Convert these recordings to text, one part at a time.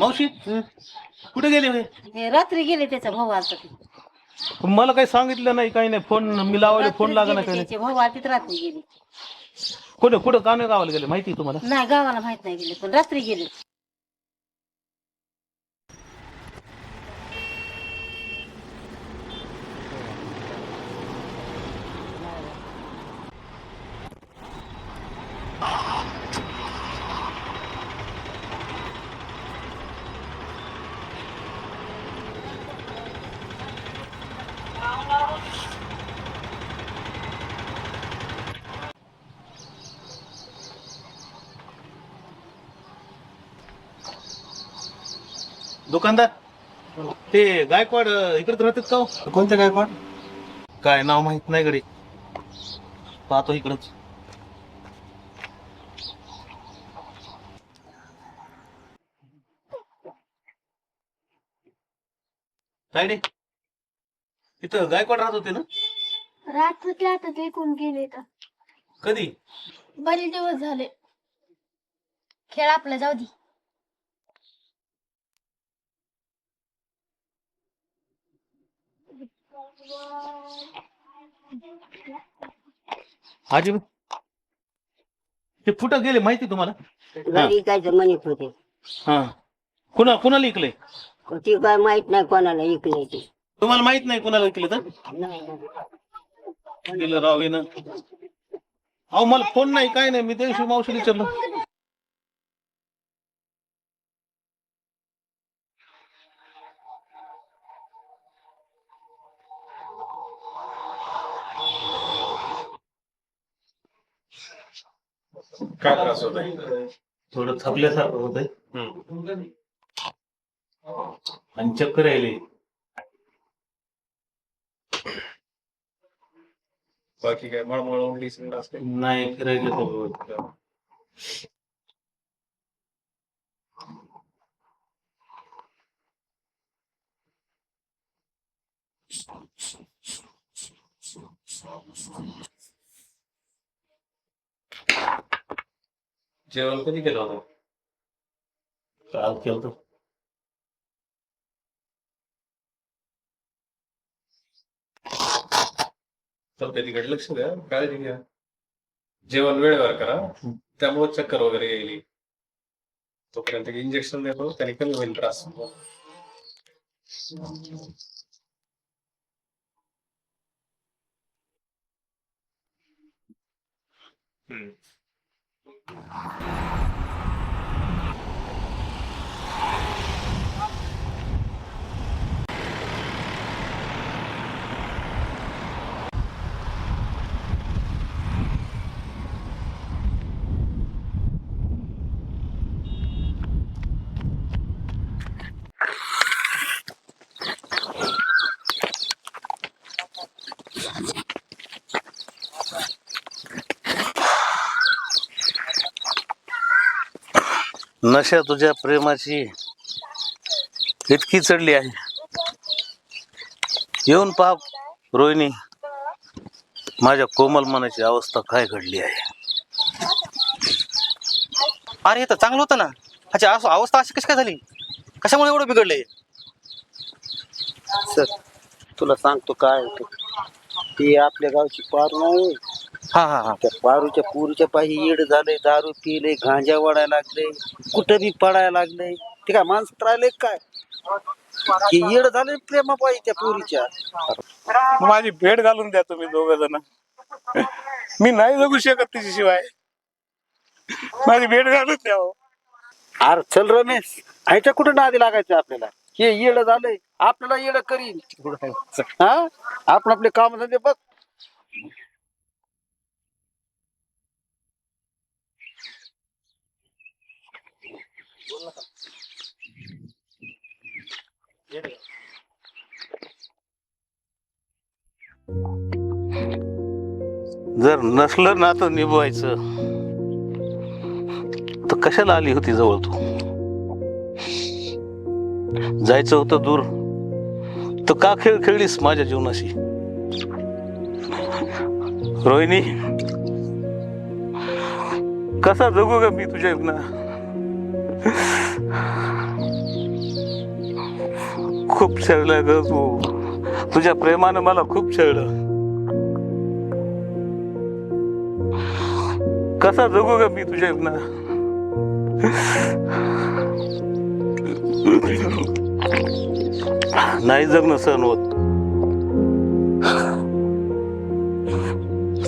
मावशी. कुठे गेले होय? हे रात्री गेले त्याचा भाऊ आलता ते मला काही सांगितलं नाही काही नाही. फोन मी लावायला फोन रात्रीच लागा गेले काही नाही. त्याचे भाऊ आलते तर रात्री गेले. कुठे कुठं? काने गावाला गेले माहिती आहे तुम्हाला? नाही गावाला माहीत नाही गेले पण रात्री गेले. दुकानदार? ते गायकवाड इकडेच राहतात का हो? कोणत्या गायकवाड? काय नाव माहीत नाही गडी पाहतो इकडच. तायडे इथं गायकवाड राहत होते ना? रात्री आता ते कोण गेले तर कधी? बरेच दिवस झाले. खेळ आपला जाऊ दे. आजी ते फुटं गेले माहिती तुम्हाला? घरी काय म्हणत होते. हा. कुणा कुणाला इकले? ती काय माहीत नाही कोणाला इकले ते. तुम्हाला माहीत नाही कुणाला इकले तर? गेलं राव ना अहो मला फोन नाही काय नाही मी त्या दिवशी मावशी विचारलं. काय त्रास होत आहे थोडं थकल्यासारखं होतंय. आणि चक्कर यायले. बाकी काय मळमळ नाही फिरायला सगळं. जेवण कधी केलं होतं? काल केलं तब्येतीकडे लक्ष द्या काळजी घ्या. जेवण वेळेवर करा. त्यामुळे चक्कर वगैरे येईल. तोपर्यंत इंजेक्शन देतो त्याने कमी होईल त्रास. हम्म. Thank you. नशा तुझ्या प्रेमाची इतकी चढली आहे. येऊन पहा रोहिणी. माझ्या कोमल मनाची अवस्था काय घडली आहे? अरे तर चांगलं होतं ना. ह्याची असं अवस्था अशी कशी काय झाली? कशामुळे एवढं बिघडलंय? सर तुला सांगतो काय होतं. ती आपल्या गावची पारू नाही. हा हा हा. त्या पारूच्या पुरीच्या पायी येड झालंय दारू पिले गांजा वाढायला लागले कुठं बी पडायला लागले ते काय माणसात राहिले काय? हे येड झाले प्रेमा पायी त्या पुरीच्या. माझी भेट घालून द्या तुम्ही दोघ जण. मी नाही जगू शकत तिच्याशिवाय. माझी भेट घालून द्या हो. अरे चल रमेश ह्याच्या कुठं नादी लागायचं आपल्याला? हे येड झालंय आपल्याला येड करीन. हा? आपण आपले काम धंदे बघ. जर नसलं ना तर निभवायचं. तर कशाला आली होती जवळ तू? जायचं होतं दूर. तर का खेळ खेळलीस माझ्या जीवनाशी? रोहिणी कसा जगू ग मी तुझ्या ना खूप छळलं ग तू. तुझ्या प्रेमानं मला खूप छळलं. कसा जगू ग मी तुझ्या ना नाही जगणं सहन होत.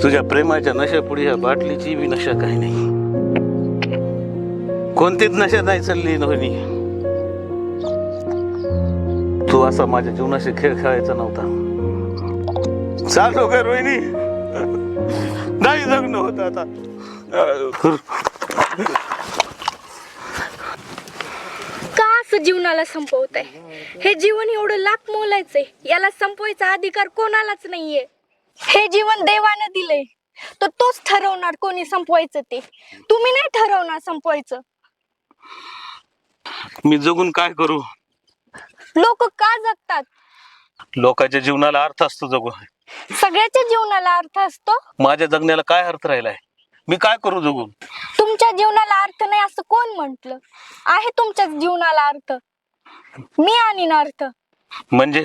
तुझ्या प्रेमाच्या नशा पुढे ह्या बाटलीची बी नशा काही नाही. कोणतीच नशा नाही चालली नव्हती तू असा माझ्या जीवनाशी खेळ खेळायचा नव्हता. चालू का रोहिणी नाही जगणं होत आता. का असं जीवनाला संपवत हे जीवन एवढं लाख मोलायचंय. याला संपवायचा अधिकार कोणालाच नाहीये. हे जीवन देवानं दिलंय. तर तोच ठरवणार कोणी संपवायचं ते. तुम्ही नाही ठरवणार संपवायचं. मी जगून काय करू? लोक का जगतात? लोकांच्या जीवनाला अर्थ असतो जगून सगळ्याच्या जीवनाला अर्थ असतो? माझ्या जगण्याला काय अर्थ राहिलाय? मी काय करू जगून? तुमच्या जीवनाला अर्थ नाही असं कोण म्हंटल? आहे तुमच्या जीवनाला अर्थ. मी आणीन अर्थ. म्हणजे?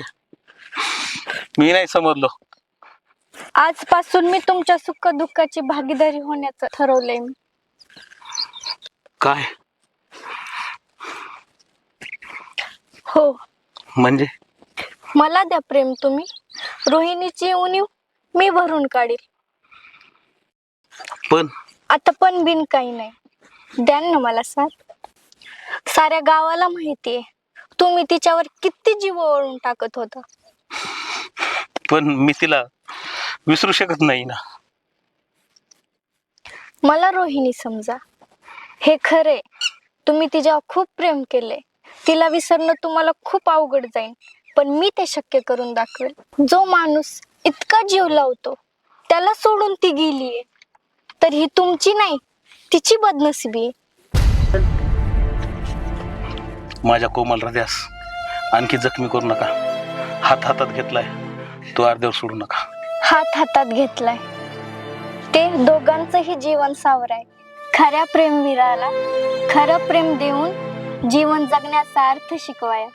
मी नाही समजलो. आजपासून मी तुमच्या सुख दुःखाची भागीदारी होण्याचं ठरवलंय मी. काय? हो. म्हणजे? मला द्या प्रेम तुम्ही. रोहिणीची उणीव मी भरून काढील. पण? आता पण बिन काही नाही. द्या ना मला साथ. साऱ्या गावाला माहितीये तुम्ही तिच्यावर किती जीव ओळून टाकत होता. पण मी तिला विसरू शकत नाही ना. मला रोहिणी समजा. हे खरे तुम्ही तिच्यावर खूप प्रेम केले तिला विसरणं तुम्हाला खूप अवघड जाईल. पण मी ते शक्य करून दाखवेल. जो माणूस इतका जीव लावतो त्याला सोडून ती गेलीये. तर ही तुमची नाही तिची बदनसिबी आहे. माझ्या कोमल हृदयास आणखी जखमी करू नका. हात हातात घेतलाय. तो अर्ध्यावर सोडू नका. हात हातात घेतलाय. ते दोघांचंही जीवन सावर आहे खऱ्या प्रेमवीराला खरं प्रेम देऊन जीवन जगण्याचा अर्थ शिकवाया